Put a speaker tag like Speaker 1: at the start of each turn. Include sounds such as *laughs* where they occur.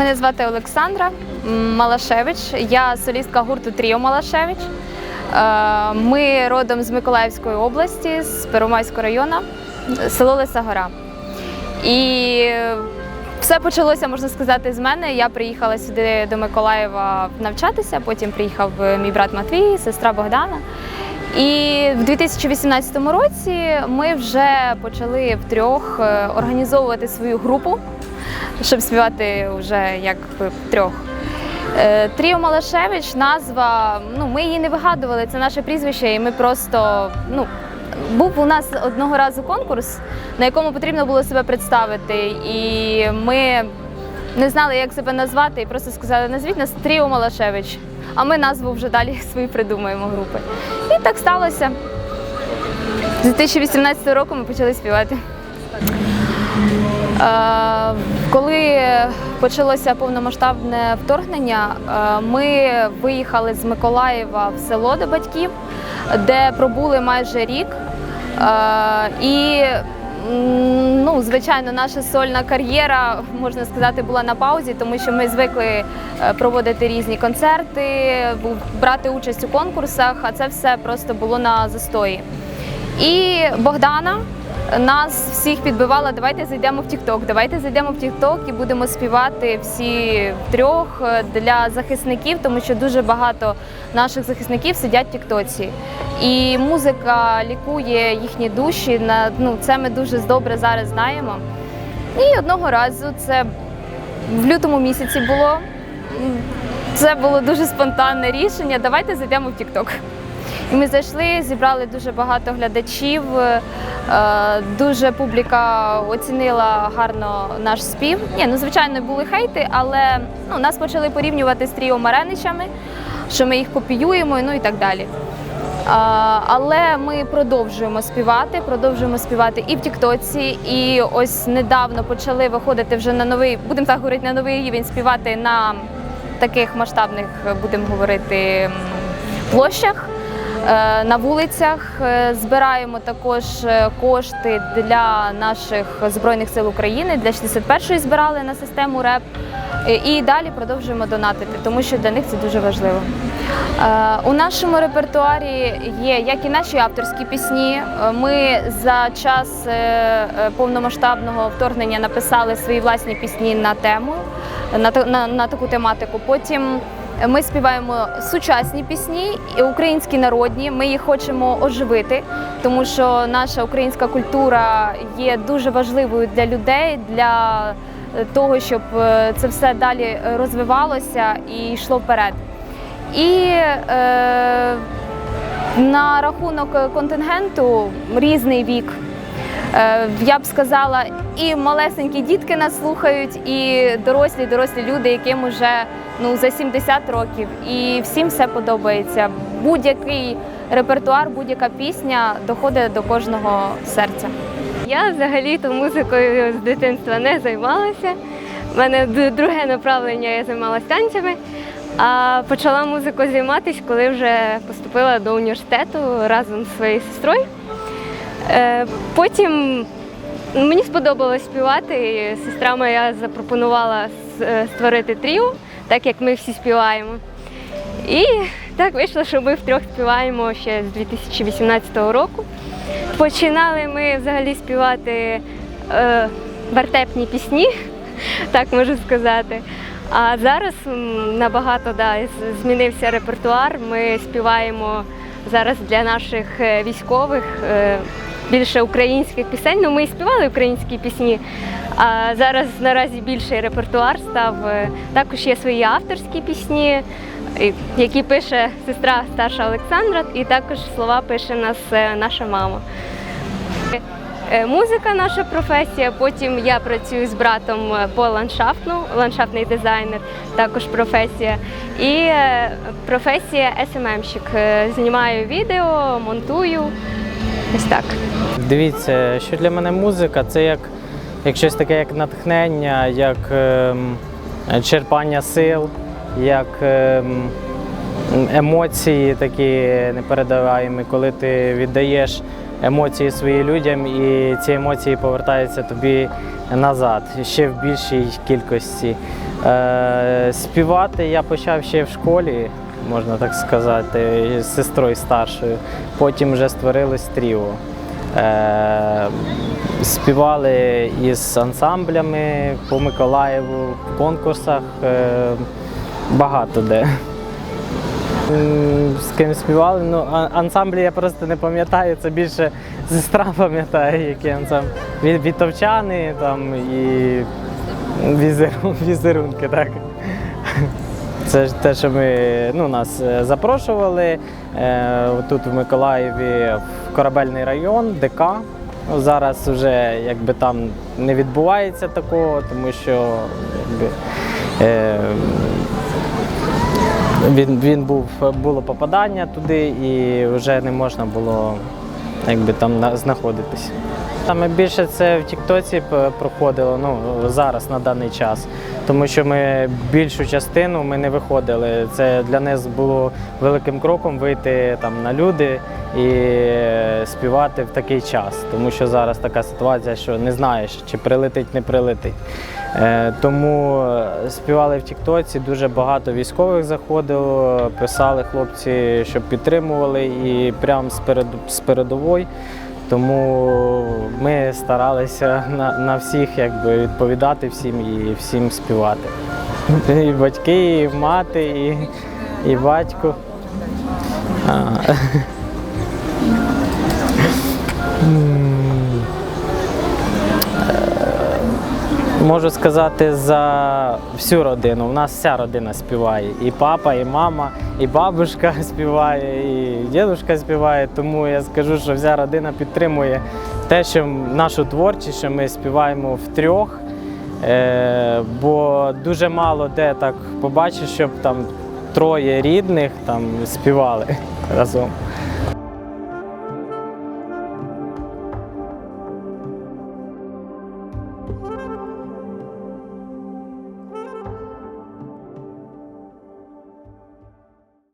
Speaker 1: Мене звати Олександра Малашевич. Я солістка гурту Тріо Малашевич. Е, Ми родом з Миколаївської області, з Первомайського району, село Лиса Гора. І все почалося, можна сказати, з мене. Я приїхала сюди до Миколаєва навчатися, потім приїхав мій брат Матвій, сестра Богдана. І в 2018 році ми вже почали втрьох е, організовувати свою групу, щоб співати вже як трьох. Е, Тріо Малашевич, назва, ну ми її не вигадували, це наше прізвище, і ми просто ну. Був у нас одного разу конкурс, на якому потрібно було себе представити, і ми не знали, як себе назвати, і просто сказали, назвіть нас Тріо Малашевич. А ми назву вже далі *laughs* свою придумаємо групи. І так сталося. З 2018 року ми почали співати. Почалося повномасштабне вторгнення, е, ми виїхали з Миколаєва в село до батьків, де пробули майже рік. Е, І ну, звичайно, наша сольна кар'єра, можна сказати, була на паузі, тому що ми звикли е, проводити різні концерти, брати участь у конкурсах, а це все просто було на застої. І Богдана нас всіх підбивала, давайте зайдемо в Тікток, давайте зайдемо в Тікток і будемо співати всі трьох е, для захисників, тому що дуже багато наших захисників сидять в Тіктоці. І музика лікує їхні душі. Ну це ми дуже добре зараз знаємо. І одного разу це в лютому місяці було. Це було дуже спонтанне рішення. Давайте зайдемо в Тікток. І ми зайшли, зібрали дуже багато глядачів. е, Дуже публіка оцінила гарно наш спів. Ні, ну звичайно, були хейти, але ну, нас почали порівнювати з Тріо Мареничами, що ми їх копіюємо, ну і так далі. Але ми продовжуємо співати, продовжуємо співати і в Тіктоці, і ось недавно почали виходити вже на новий, будемо так говорити, на новий рівень співати на таких масштабних, будемо говорити, площах. Е, На вулицях Е, збираємо також е, кошти для наших збройних сил України. Для 61-ї збирали на систему РЕП. І далі продовжуємо донатити, тому що для них це дуже важливо. У нашому репертуарі є як і наші авторські пісні. Ми за час повномасштабного вторгнення написали свої власні пісні на тему, на, на, на таку тематику. Потім ми співаємо сучасні пісні, українські народні. Ми їх хочемо оживити, тому що наша українська культура є дуже важливою для людей, для того, щоб е, це все далі розвивалося і йшло вперед. І е, на рахунок контингенту різний вік. Е, Я б сказала, і малесенькі дітки нас слухають, і дорослі, дорослі люди, яким вже ну за 70 років, і всім все подобається. Будь-який репертуар, будь-яка пісня доходить до кожного серця.
Speaker 2: Я взагалі-то музикою з дитинства не займалася. У мене друге направлення я займалася танцями, а почала музикою займатися, коли вже поступила до університету разом зі своєю сестрою. Е, Потім мені сподобалось співати. і Сестра моя запропонувала е, створити тріо, так як ми всі співаємо. І так вийшло, що ми втрьох співаємо ще з 2018 року. Починали ми взагалі співати е, вертепні пісні, *laughs* так можу сказати. А зараз набагато да, змінився репертуар. Ми співаємо зараз для наших е, військових е, більше українських пісень. Ну, ми і співали українські пісні, а зараз наразі більший репертуар став. Е, Також є свої авторські пісні, які пише сестра старша Олександра, і також слова пише нас е, наша мама. Е, Музика наша професія. Потім я працюю з братом по ландшафтну, ландшафтний дизайнер, також професія. І професія СММщик. Е, Знімаю відео, монтую. Ось так.
Speaker 3: Дивіться, що для мене музика це як, як щось таке, як натхнення, як ем, черпання сил, як ем, емоції такі непередаваємі, коли ти віддаєш емоції своїм людям і ці емоції повертаються тобі назад ще в більшій кількості. Е, співати я почав ще в школі, можна так сказати, з сестрою старшою. Потім вже створилось тріо. Е, співали із ансамблями по Миколаєву, в конкурсах е, багато де. З ким співали. Ну, ансамблі я просто не пам'ятаю, це більше сестра пам'ятає, які ансамблі. Вітовчани там і *laughs* візерунки, так. Це ж те, що ми ну, нас е, запрошували е, тут в Миколаєві в корабельний район, ДК. Ну, зараз вже якби там не відбувається такого, тому що якби, е, він, він був, було попадання туди і вже не можна було якби, там на- знаходитись. Саме більше це в Тіктоці проходило ну, зараз на даний час, тому що ми більшу частину ми не виходили. Це для нас було великим кроком вийти там на люди і співати в такий час, тому що зараз така ситуація, що не знаєш, чи прилетить, не прилетить. Е, Тому е, співали в Тіктоці, дуже багато військових заходило, писали хлопці, щоб підтримували і прямо з перед- з передової. Тому ми старалися на, на всіх якби, відповідати всім і всім співати. І батьки, і мати, і, і батько. М. Можу сказати за всю родину. У нас вся родина співає. І папа, і мама, і бабушка *laughs* співає, і дідусь співає. Тому я скажу, що вся родина підтримує те, що нашу творчість, що ми співаємо втрьох. Е, бо дуже мало де так побачиш, щоб там троє рідних там співали *laughs* разом.